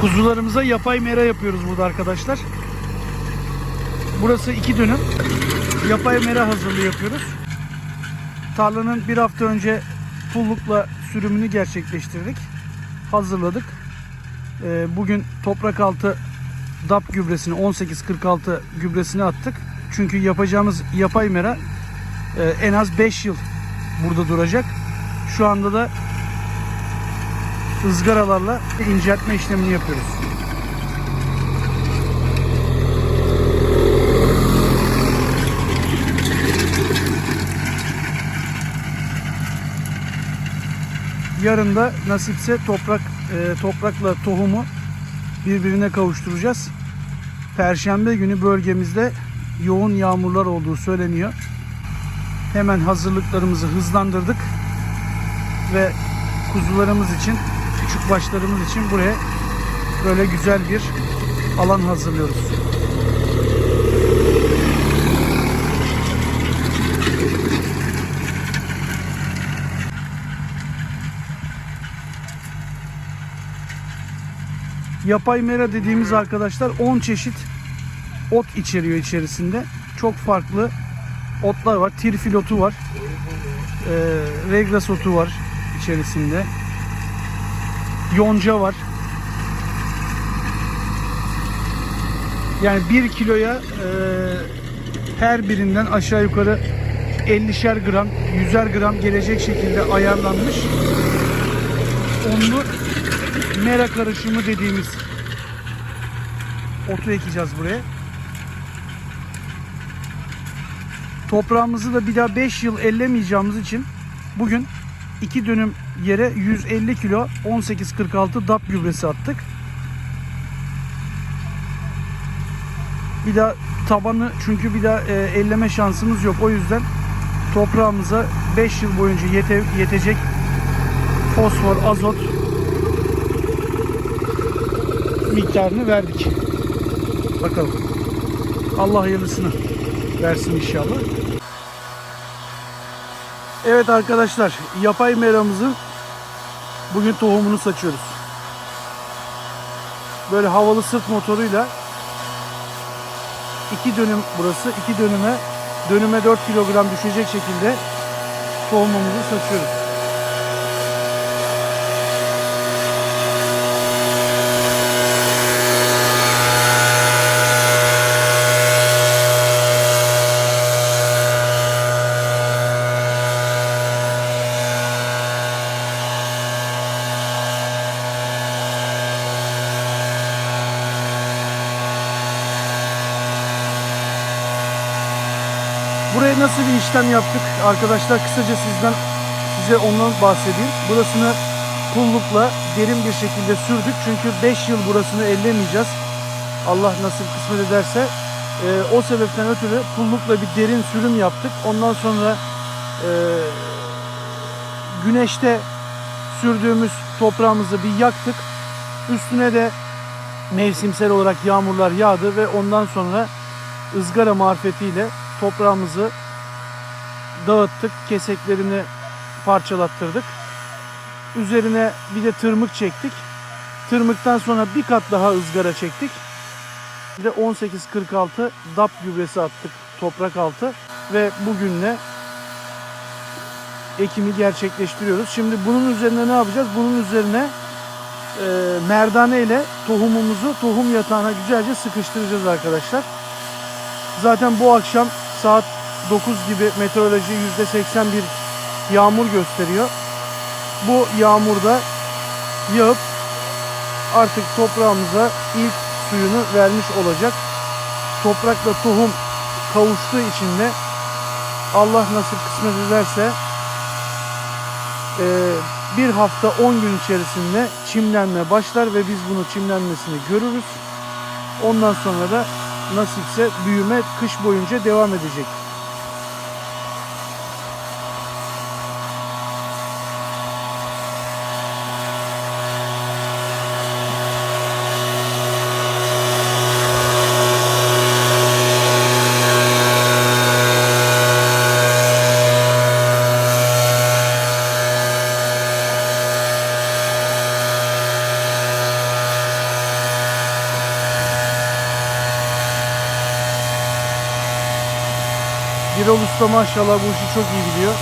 Kuzularımıza yapay mera yapıyoruz burada arkadaşlar. Burası iki dönüm. Yapay mera hazırlığı yapıyoruz. Tarlanın bir hafta önce pullukla sürümünü gerçekleştirdik. Hazırladık. Ee, bugün toprak altı DAP gübresini 1846 gübresini attık. Çünkü yapacağımız yapay mera e, en az 5 yıl burada duracak. Şu anda da ızgaralarla inceltme işlemini yapıyoruz. Yarın da nasipse toprak e, toprakla tohumu birbirine kavuşturacağız. Perşembe günü bölgemizde yoğun yağmurlar olduğu söyleniyor. Hemen hazırlıklarımızı hızlandırdık ve kuzularımız için, küçük başlarımız için buraya böyle güzel bir alan hazırlıyoruz. Yapay mera dediğimiz arkadaşlar 10 çeşit ot içeriyor içerisinde. Çok farklı otlar var. Tirfil otu var. Ee, regras otu var içerisinde. Yonca var. Yani 1 kiloya e, her birinden aşağı yukarı 50'şer gram, 100'er gram gelecek şekilde ayarlanmış. Onlu mera karışımı dediğimiz otu ekeceğiz buraya. Toprağımızı da bir daha 5 yıl ellemeyeceğimiz için bugün 2 dönüm yere 150 kilo 1846 DAP gübresi attık. Bir daha tabanı çünkü bir daha e, elleme şansımız yok. O yüzden toprağımıza 5 yıl boyunca yete, yetecek fosfor, azot miktarını verdik. Bakalım. Allah hayırlısını versin inşallah. Evet arkadaşlar, yapay meramızın bugün tohumunu saçıyoruz. Böyle havalı sırt motoruyla iki dönüm burası, iki dönüme dönüme 4 kilogram düşecek şekilde tohumumuzu saçıyoruz. Buraya nasıl bir işlem yaptık arkadaşlar kısaca sizden size ondan bahsedeyim. Burasını pullukla derin bir şekilde sürdük. Çünkü 5 yıl burasını ellemeyeceğiz. Allah nasip kısmet ederse. Ee, o sebepten ötürü pullukla bir derin sürüm yaptık. Ondan sonra e, güneşte sürdüğümüz toprağımızı bir yaktık. Üstüne de mevsimsel olarak yağmurlar yağdı ve ondan sonra ızgara marifetiyle toprağımızı dağıttık. Keseklerini parçalattırdık. Üzerine bir de tırmık çektik. Tırmıktan sonra bir kat daha ızgara çektik. Bir de 1846 DAP gübresi attık toprak altı ve bugünle ekimi gerçekleştiriyoruz. Şimdi bunun üzerine ne yapacağız? Bunun üzerine e, merdane ile tohumumuzu tohum yatağına güzelce sıkıştıracağız arkadaşlar. Zaten bu akşam saat 9 gibi meteoroloji %81 yağmur gösteriyor. Bu yağmurda yağıp artık toprağımıza ilk suyunu vermiş olacak. Toprakla tohum kavuştuğu için de Allah nasip kısmet ederse e, bir hafta 10 gün içerisinde çimlenme başlar ve biz bunu çimlenmesini görürüz. Ondan sonra da nasipse büyüme kış boyunca devam edecek. Birol Usta maşallah bu işi çok iyi biliyor.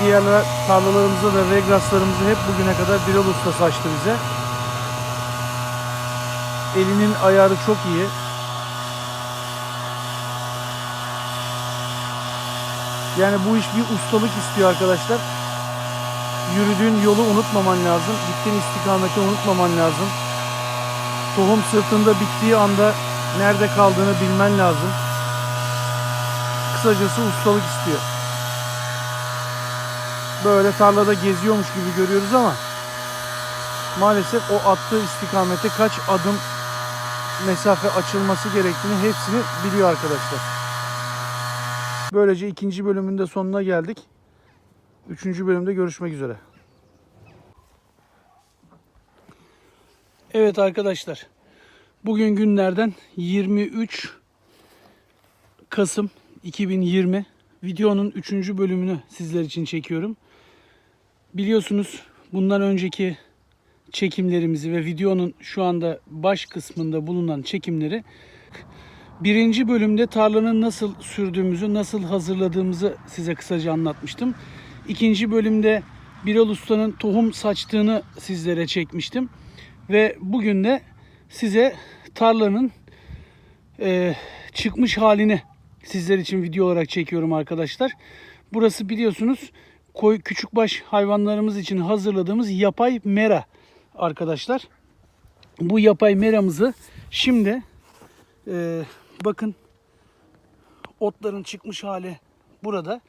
Diğer tarlalarımızda da regraslarımızı hep bugüne kadar Birol Usta saçtı bize. Elinin ayarı çok iyi. Yani bu iş bir ustalık istiyor arkadaşlar. Yürüdüğün yolu unutmaman lazım. Gittiğin istikameti unutmaman lazım. Tohum sırtında bittiği anda nerede kaldığını bilmen lazım. Kısacası ustalık istiyor. Böyle tarlada geziyormuş gibi görüyoruz ama maalesef o attığı istikamete kaç adım mesafe açılması gerektiğini hepsini biliyor arkadaşlar. Böylece ikinci bölümün de sonuna geldik. Üçüncü bölümde görüşmek üzere. Evet arkadaşlar. Bugün günlerden 23 Kasım 2020. Videonun üçüncü bölümünü sizler için çekiyorum. Biliyorsunuz bundan önceki çekimlerimizi ve videonun şu anda baş kısmında bulunan çekimleri birinci bölümde tarlanın nasıl sürdüğümüzü, nasıl hazırladığımızı size kısaca anlatmıştım. İkinci bölümde Birol Usta'nın tohum saçtığını sizlere çekmiştim. Ve bugün de size tarlanın e, çıkmış halini sizler için video olarak çekiyorum arkadaşlar. Burası biliyorsunuz koy küçükbaş hayvanlarımız için hazırladığımız yapay mera arkadaşlar. Bu yapay meramızı şimdi e, bakın otların çıkmış hali burada.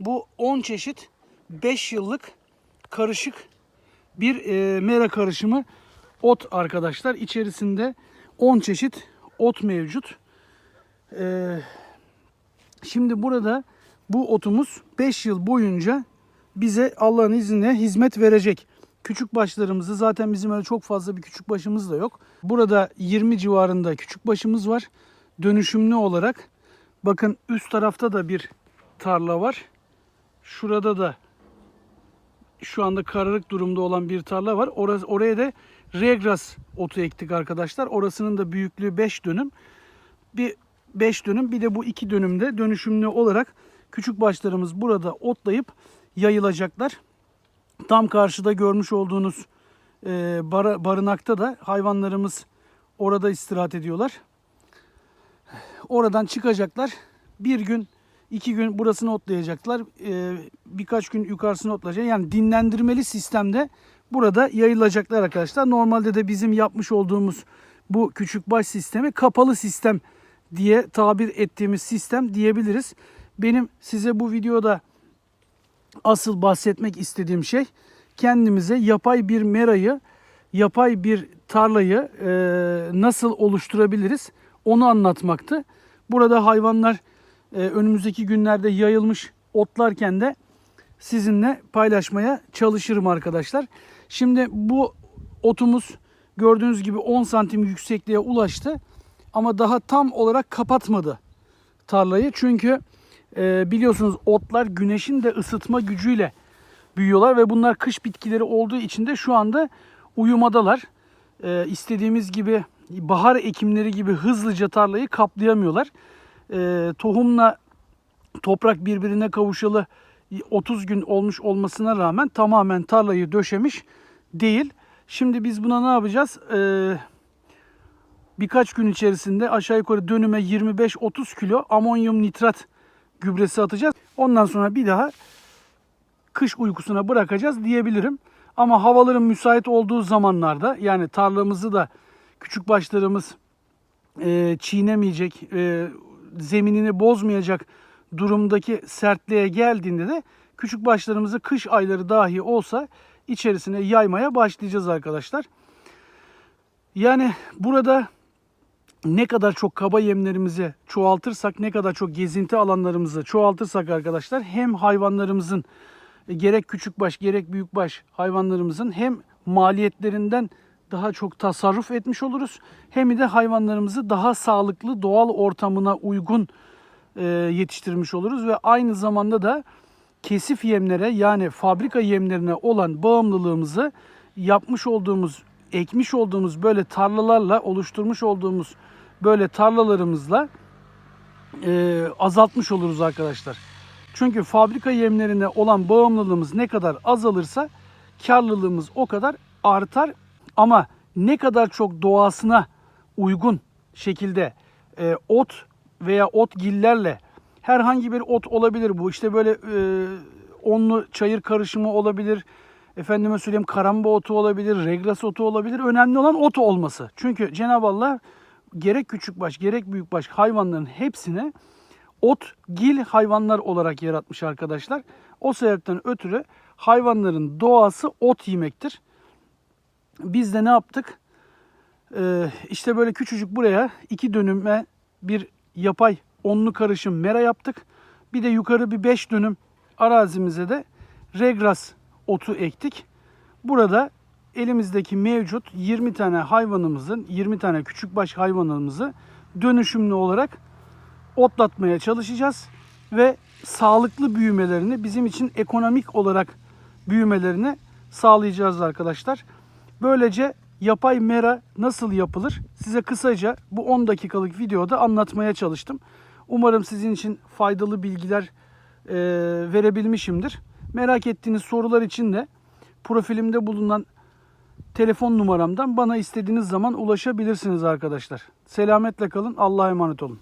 Bu 10 çeşit 5 yıllık karışık bir e, mera karışımı ot arkadaşlar. İçerisinde 10 çeşit ot mevcut. E, şimdi burada bu otumuz 5 yıl boyunca bize Allah'ın izniyle hizmet verecek. Küçük başlarımızı zaten bizim öyle çok fazla bir küçük başımız da yok. Burada 20 civarında küçük başımız var. Dönüşümlü olarak bakın üst tarafta da bir tarla var. Şurada da şu anda kararık durumda olan bir tarla var. Orası, oraya da regras otu ektik arkadaşlar. Orasının da büyüklüğü 5 dönüm. Bir 5 dönüm bir de bu 2 dönümde dönüşümlü olarak küçük başlarımız burada otlayıp yayılacaklar. Tam karşıda görmüş olduğunuz e, bar, barınakta da hayvanlarımız orada istirahat ediyorlar. Oradan çıkacaklar. Bir gün, iki gün burasını otlayacaklar. E, birkaç gün yukarısını otlayacak. Yani dinlendirmeli sistemde burada yayılacaklar arkadaşlar. Normalde de bizim yapmış olduğumuz bu küçük baş sistemi kapalı sistem diye tabir ettiğimiz sistem diyebiliriz. Benim size bu videoda asıl bahsetmek istediğim şey kendimize yapay bir merayı, yapay bir tarlayı e, nasıl oluşturabiliriz onu anlatmaktı. Burada hayvanlar e, önümüzdeki günlerde yayılmış otlarken de sizinle paylaşmaya çalışırım arkadaşlar. Şimdi bu otumuz gördüğünüz gibi 10 santim yüksekliğe ulaştı. Ama daha tam olarak kapatmadı tarlayı. Çünkü e, biliyorsunuz otlar güneşin de ısıtma gücüyle büyüyorlar ve bunlar kış bitkileri olduğu için de şu anda uyumadalar. E, istediğimiz gibi bahar ekimleri gibi hızlıca tarlayı kaplayamıyorlar. E, tohumla toprak birbirine kavuşalı 30 gün olmuş olmasına rağmen tamamen tarlayı döşemiş değil. Şimdi biz buna ne yapacağız? Ee, birkaç gün içerisinde aşağı yukarı dönüme 25-30 kilo amonyum nitrat gübresi atacağız. Ondan sonra bir daha kış uykusuna bırakacağız diyebilirim. Ama havaların müsait olduğu zamanlarda yani tarlamızı da küçük başlarımız e, çiğnemeyecek, e, zeminini bozmayacak durumdaki sertliğe geldiğinde de küçük başlarımızı kış ayları dahi olsa içerisine yaymaya başlayacağız arkadaşlar. Yani burada ne kadar çok kaba yemlerimizi çoğaltırsak, ne kadar çok gezinti alanlarımızı çoğaltırsak arkadaşlar hem hayvanlarımızın e, gerek küçükbaş gerek büyükbaş hayvanlarımızın hem maliyetlerinden daha çok tasarruf etmiş oluruz. Hem de hayvanlarımızı daha sağlıklı doğal ortamına uygun e, yetiştirmiş oluruz ve aynı zamanda da kesif yemlere yani fabrika yemlerine olan bağımlılığımızı yapmış olduğumuz, ekmiş olduğumuz böyle tarlalarla oluşturmuş olduğumuz böyle tarlalarımızla e, azaltmış oluruz arkadaşlar. Çünkü fabrika yemlerine olan bağımlılığımız ne kadar azalırsa karlılığımız o kadar artar. Ama ne kadar çok doğasına uygun şekilde e, ot veya otgillerle herhangi bir ot olabilir bu. İşte böyle e, onlu çayır karışımı olabilir. Efendime söyleyeyim karamba otu olabilir, regras otu olabilir. Önemli olan ot olması. Çünkü Cenab-ı Allah gerek küçükbaş gerek büyükbaş hayvanların hepsine ot, gil hayvanlar olarak yaratmış arkadaşlar. O sebepten ötürü hayvanların doğası ot yemektir. Biz de ne yaptık? Ee, işte böyle küçücük buraya iki dönüme bir yapay onlu karışım mera yaptık. Bir de yukarı bir 5 dönüm arazimize de regras otu ektik. Burada elimizdeki mevcut 20 tane hayvanımızın, 20 tane küçükbaş hayvanımızı dönüşümlü olarak otlatmaya çalışacağız ve sağlıklı büyümelerini bizim için ekonomik olarak büyümelerini sağlayacağız arkadaşlar. Böylece yapay mera nasıl yapılır size kısaca bu 10 dakikalık videoda anlatmaya çalıştım. Umarım sizin için faydalı bilgiler e, verebilmişimdir. Merak ettiğiniz sorular için de profilimde bulunan telefon numaramdan bana istediğiniz zaman ulaşabilirsiniz arkadaşlar. Selametle kalın. Allah'a emanet olun.